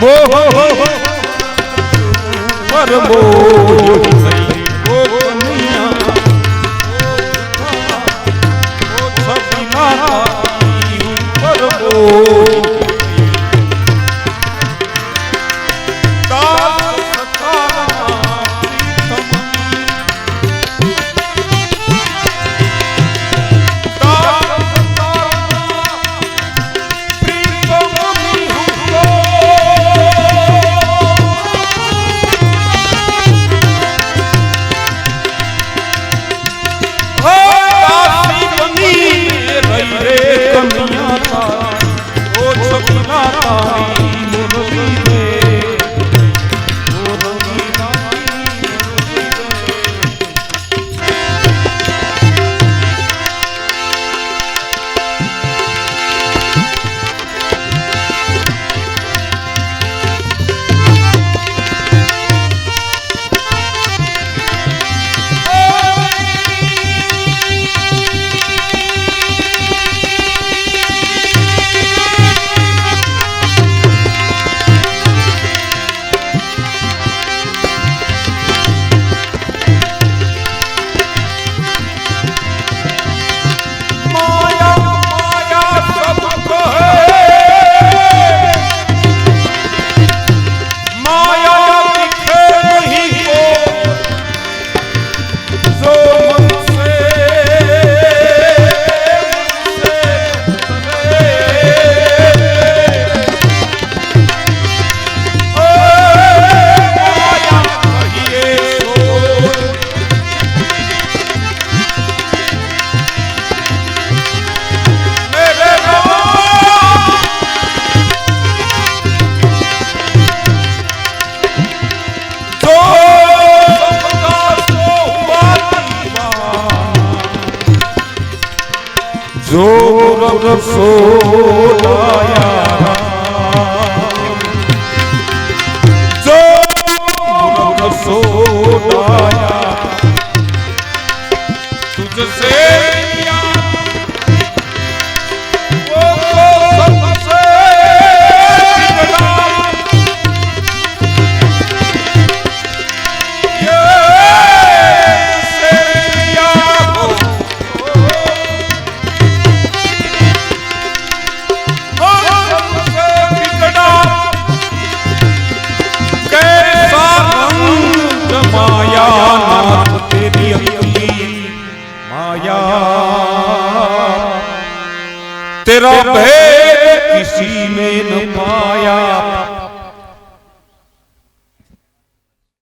મોહ પર મોહ જોગમ સોલાયા જોગમ સોલાયા તુજસે तेरा भेद किसी में न पाया।